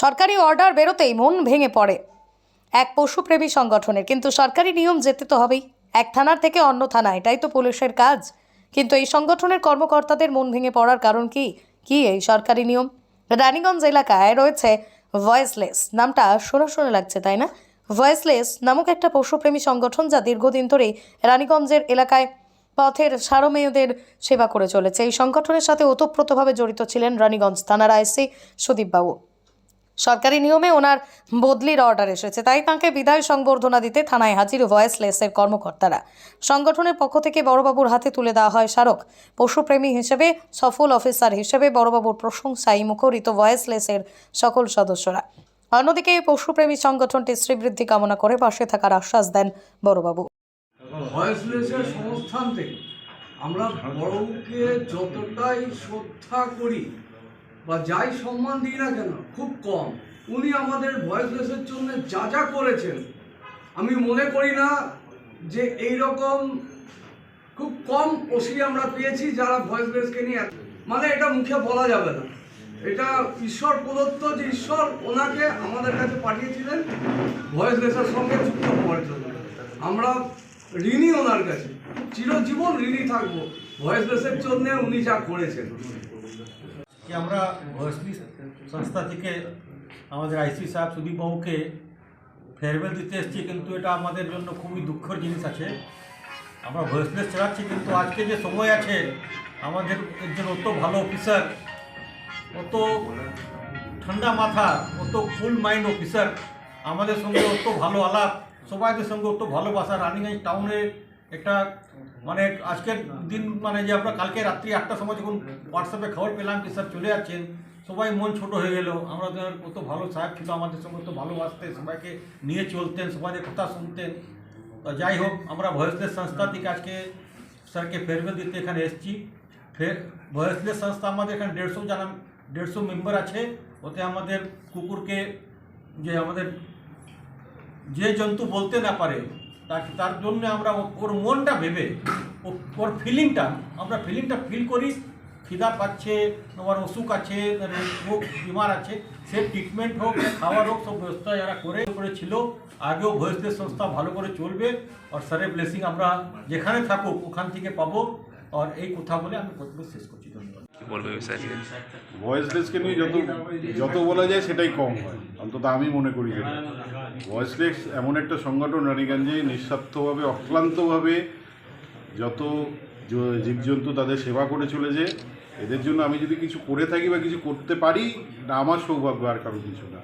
সরকারি অর্ডার বেরোতেই মন ভেঙে পড়ে। এক পশুপ্রেমী সংগঠনের, কিন্তু সরকারি নিয়ম যেতে তো হবেই। এক থানার থেকে অন্য থানা এটাই তো পুলিশের কাজ। কিন্তু এই সংগঠনের কর্মকর্তাদের মন ভেঙে পড়ার কারণ কি? কি এই সরকারি নিয়ম? রানীগঞ্জ এলাকায় রয়েছে ভয়েসলেস, নামটা শোনা শোনা লাগছে, তাই না? ভয়েসলেস নামক একটা পশুপ্রেমী সংগঠন যা দীর্ঘদিন ধরেই রানীগঞ্জের এলাকায় পথের সারমেয়দের সেবা করে চলেছে। এই সংগঠনের সাথে ওতপ্রোতভাবে জড়িত ছিলেন রানীগঞ্জ থানার আইসি সুদীপবাবু। সরকারি নিয়মে ওনার বদলির অর্ডার এসেছে। তাই তাঁকে বিদায় সংবর্ধনা দিতে থানায় হাজির ভয়েসলেসের কর্মকর্তারা। সংগঠনের পক্ষ থেকে বড়বাবুর হাতে তুলে দেওয়া হয় স্মারক। পশুপ্রেমী হিসেবে, সফল অফিসার হিসেবে বড়বাবুর প্রশংসায় মুখরিত ভয়েসলেসের সকল সদস্যরা। অন্যদিকে এই পশুপ্রেমী সংগঠনটি শ্রীবৃদ্ধি কামনা করে পাশে থাকার আশ্বাস দেন বড়বাবু। আমরা যতটাই শ্রদ্ধা করি বা যাই সম্মান দিই না কেন, খুব কম। উনি আমাদের ভয়েসলেসের জন্য যা যা করেছেন। আমি মনে করি না যে এই রকম খুব কম ওসি আমরা পেয়েছি যারা ভয়েসলেসকে নিয়ে মানে এটা মুখে বলা যাবে না। এটা ঈশ্বর প্রদত্ত যে ঈশ্বর ওনাকে আমাদের কাছে পাঠিয়েছিলেন ভয়েসলেসের সঙ্গে যুক্ত হওয়ার জন্য। আমরা ঋণী ওনার কাছে, চিরজীবন ঋণী থাকব ভয়েসলেসের জন্য উনি যা করেছেন। কি আমরা ভয়েসলি সংস্থা থেকে আমাদের আইসি সাহেব সুদীপ বাবুকে ফেয়ারওয়েল দিতে এসেছি কিন্তু এটা আমাদের জন্য খুবই দুঃখের জিনিস আছে আমরা ভয়েসলেস চালাচ্ছি কিন্তু আজকে যে সময় আছে আমাদের একজন অত ভালো অফিসার অত ঠান্ডা মাথা অত ফুল মাইন্ড অফিসার আমাদের সঙ্গে অত ভালো আলাপ সবাইদের সঙ্গে অত ভালোবাসা রানিগঞ্জ টাউনে একটা মানে আজকের দিন মানে যে আমরা কালকে রাত্রি আটটার সময় যখন হোয়াটসঅ্যাপে খবর পেলাম কি স্যার চলে যাচ্ছেন, সবাই মন ছোট হয়ে গেল। আমরা কত ভালো সাহেব ছিল, আমাদের সঙ্গে তো ভালোবাসতেন, সবাইকে নিয়ে চলতেন, সবাইদের কথা শুনতেন। যাই হোক, আমরা ভয়েসলেস সংস্থা থেকে আজকে স্যারকে ফেরওয়েল দিতে এখানে এসেছি। ফের ভয়েসলেস সংস্থা আমাদের এখানে দেড়শো জানা দেড়শো মেম্বার আছে। ওতে আমাদের কুকুরকে যে আমাদের যে জন্তু বলতে না পারে তার তার জন্য আমরা ও- ওর মনটা ভেবে ও- ওর ফিলিংটা আমরা ফিলিংটা ফিল করি। খিদা পাচ্ছে ওর অসুখ আছে মানে রোগ বিমার আছে সে ট্রিটমেন্ট হোক খাওয়ার হোক সব ব্যবস্থা যারা করে করেছিল। আগেও ভয়েসলেস সংস্থা ভালো করে চলবে। আর স্যারের ব্লেসিং আমরা যেখানে থাকুক ওখান থেকে পাবো। আর এই কথা বলে আমি বক্তব্য শেষ করছি। ধন্যবাদ। কি বলবে বিষয়টিকে ভয়েসলেসকে নিয়ে যত যত বলা যায় সেটাই কম হয়। অন্তত আমি মনে করি যেটা ভয়েসলেস এমন একটা সংগঠন রানীগঞ্জে নিঃস্বার্থভাবে, অক্লান্তভাবে যত জীবজন্তু তাদের সেবা করে চলেছে এদের জন্য আমি যদি কিছু করে থাকি বা কিছু করতে পারি, না আমার সৌভাগ্য আর কারও কিছু না।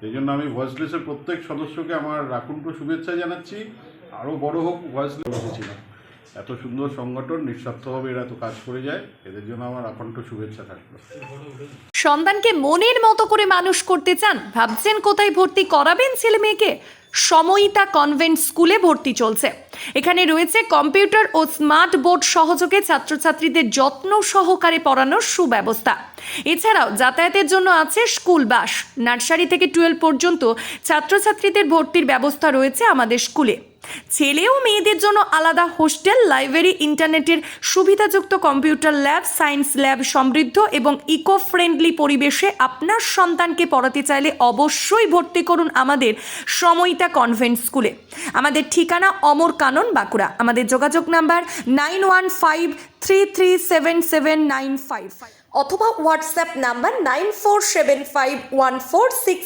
সেই জন্য আমি ভয়েসলেসের প্রত্যেক সদস্যকে আমার রাকুণ্ঠ শুভেচ্ছা জানাচ্ছি। আরও বড় হোক ভয়েসলেস বসেছিলাম এত সুন্দর সংগঠন, নিঃস্বার্থভাবে এরা তো কাজ করে যায়, এদের জন্য আমার আকাণ্ঠ শুভেচ্ছা থাকবে সন্তানকে মনের মতো করে মানুষ করতে চান, ভাবছেন কোথায় ভর্তি করাবেন ছেলে মেয়েকে? সময়িতা কনভেন্ট স্কুলে ভর্তি চলছে। এখানে রয়েছে কম্পিউটার ও স্মার্ট বোর্ড সহযোগে ছাত্রছাত্রীদের যত্ন সহকারে পড়ানোর সুব্যবস্থা। এছাড়াও যাতায়াতের জন্য আছে স্কুল বাস। নার্সারি থেকে টুয়েলভ পর্যন্ত ছাত্রছাত্রীদের ভর্তির ব্যবস্থা রয়েছে আমাদের স্কুলে। ছেলে ও মেয়েদের জন্য আলাদা হোস্টেল, লাইব্রেরি, ইন্টারনেটের সুবিধাযুক্ত কম্পিউটার ল্যাব, সায়েন্স ল্যাব সমৃদ্ধ এবং ইকো ফ্রেন্ডলি পরিবেশে আপনার সন্তানকে পড়াতে চাইলে অবশ্যই ভর্তি করুন আমাদের সময়িতা কনভেন্ট স্কুলে। আমাদের ঠিকানা অমর কানন, বাঁকুড়া। আমাদের যোগাযোগ number nine one five three three seven seven nine five. অথবা WhatsApp number nine four seven five one four six